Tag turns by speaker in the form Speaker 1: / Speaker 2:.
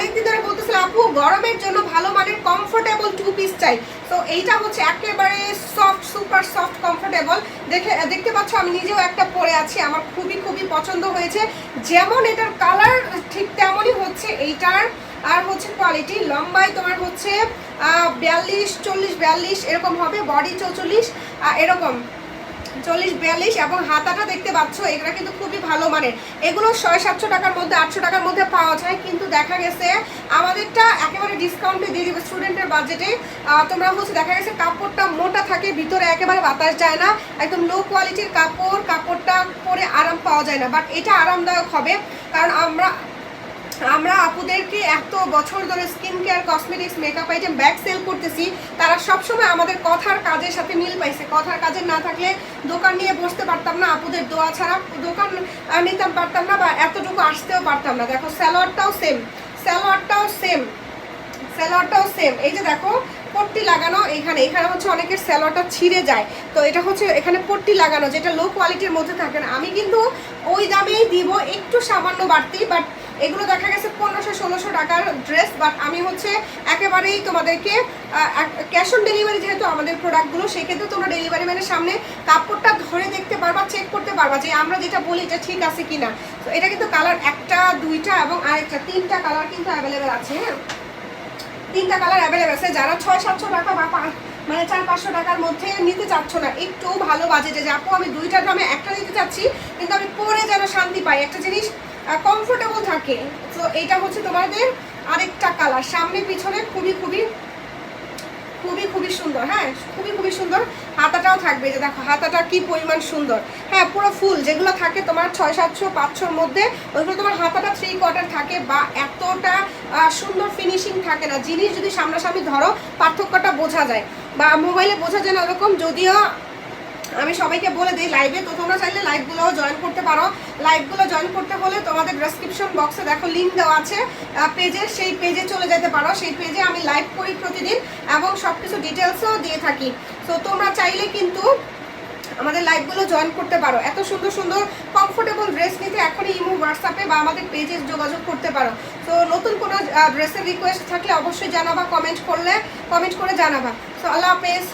Speaker 1: অনেকদিন ধরে বলতেছিল, আপু, গরমের জন্য ভালো মানের কমফোর্টেবল টু পিস চাই। তো এইটা হচ্ছে একেবারে সফট সুপার সফট কমফোর্টেবল দেখে, দেখতে পাচ্ছ, আমি নিজেও একটা পরে আছি, আমার খুবই খুবই পছন্দ হয়েছে। যেমন এটার কালার ঠিক তেমনই হচ্ছে এইটার। আর হচ্ছে কোয়ালিটি লম্বায় তোমার হচ্ছে বিয়াল্লিশ, চল্লিশ, বিয়াল্লিশ, এরকম হবে বডি চৌচল্লিশ এরকম। চল্লিশ, বিয়াল্লিশ এবং হাতাটা দেখতে পাচ্ছ, এগুলো কিন্তু খুবই ভালো মানের। এগুলো ছয়, সাতশো টাকার মধ্যে, আটশো টাকার মধ্যে পাওয়া যায়, কিন্তু দেখা গেছে আমাদেরটা একেবারে ডিসকাউন্টে দিয়ে দিবে স্টুডেন্টের বাজেটে তোমরা হচ্ছে দেখা গেছে কাপড়টা মোটা থাকে, ভিতরে একেবারে বাতাস যায় না, একদম লো কোয়ালিটির কাপড়, কাপড়টা পরে আরাম পাওয়া যায় না বাট এটা আরামদায়ক হবে, কারণ আমরা আমরা আপুদেরকে এত বছর ধরে skin care cosmetics makeup item bag sale করতেছি, তারা সবসময় আমাদের কথার কাজের সাথে মিল পাইছে। কথার কাজের না থাকলে দোকান নিয়ে বসতে পারতাম না, আপুদের দোয়া ছাড়া দোকান নিতাম পারতাম না বা এতটুকু আসতেও পারতাম না। দেখো স্যালোয়ারটাও সেম স্যালোয়ারটাও সেম স্যালোয়ারটাও সেম এই যে দেখো, পট্টি লাগানো এখানে। এখানে হচ্ছে অনেকের স্যালোয়ারটা ছিঁড়ে যায়। তো এটা হচ্ছে এখানে পট্টি লাগানো, যেটা লো কোয়ালিটির মধ্যে থাকে না। আমি কিন্তু ওই দামেই দিব, একটু সামান্য বাড়তি বাট এগুলো দেখা গেছে পনেরোশো, ষোলোশো টাকার ড্রেস বাট আমি হচ্ছে একেবারেই তোমাদেরকে ক্যাশ অন ডেলিভারি যেহেতু আমাদের প্রোডাক্টগুলো সেক্ষেত্রে তোমরা ডেলিভারি ম্যানের সামনে কাপড়টা ধরে দেখতে পারবা চেক করতে পারবা যে আমরা যেটা বলি এটা ঠিক আছে কি না তো এটা কিন্তু কালার একটা, দুইটা এবং আরেকটা, তিনটা কালার কিন্তু অ্যাভেলেবেল আছে হ্যাঁ? তিনটা কালার অ্যাভেলেবেল আছে। যারা ছয়, সাতশো টাকা বা মানে চার, পাঁচশো টাকার মধ্যে নিতে চাচ্ছ না, একটু ভালো বাজেটে যে আপু, আমি দুইটা দামে একটা নিতে চাচ্ছি, কিন্তু আমি পরে যেন শান্তি পাই। একটা জিনিস কমফোর্টেবল থাকে। তো এইটা হচ্ছে তোমাদের আরেকটা কালার সামনে, পিছনে খুবই খুবই খুবই খুবই সুন্দর হ্যাঁ? খুবই খুবই সুন্দর। হাতাটাও থাকবে যে দেখো, হাতাটা কি পরিমাণ সুন্দর। হ্যাঁ পুরো ফুল, যেগুলো থাকে তোমার ছয়, সাতশো, পাঁচশোর মধ্যে, ওইগুলো তোমার হাতাটা থ্রি কোয়ার্টার থাকে বা এতটা সুন্দর ফিনিশিং থাকে না। জিনিস যদি সামনাসামনি ধরো, পার্থক্যটা বোঝা যায় বা মোবাইলে বোঝা যায় না ওরকম, যদিও আমি সবাইকে বলে দিই লাইভে তো তোমরা চাইলে লাইভগুলোও জয়েন করতে পারো। লাইভগুলো জয়েন করতে হলে তোমাদের ডেসক্রিপশন বক্সে দেখো লিঙ্ক দেওয়া আছে। পেজে সেই পেজে চলে যেতে পারো। সেই পেজে আমি লাইভ করি প্রতিদিন এবং সব কিছু ডিটেলসও দিয়ে থাকি। তো তোমরা চাইলে কিন্তু আমাদের লাইভগুলো জয়েন করতে পারো। এত সুন্দর সুন্দর কমফোর্টেবল ড্রেস নিতে এখনই ইমো হোয়াটসঅ্যাপে বা আমাদের পেজে যোগাযোগ করতে পারো। তো নতুন কোনো ড্রেসের রিকোয়েস্ট থাকলে অবশ্যই জানাবা কমেন্ট করলে কমেন্ট করে জানাবা। তো আল্লাহ হাফেজ।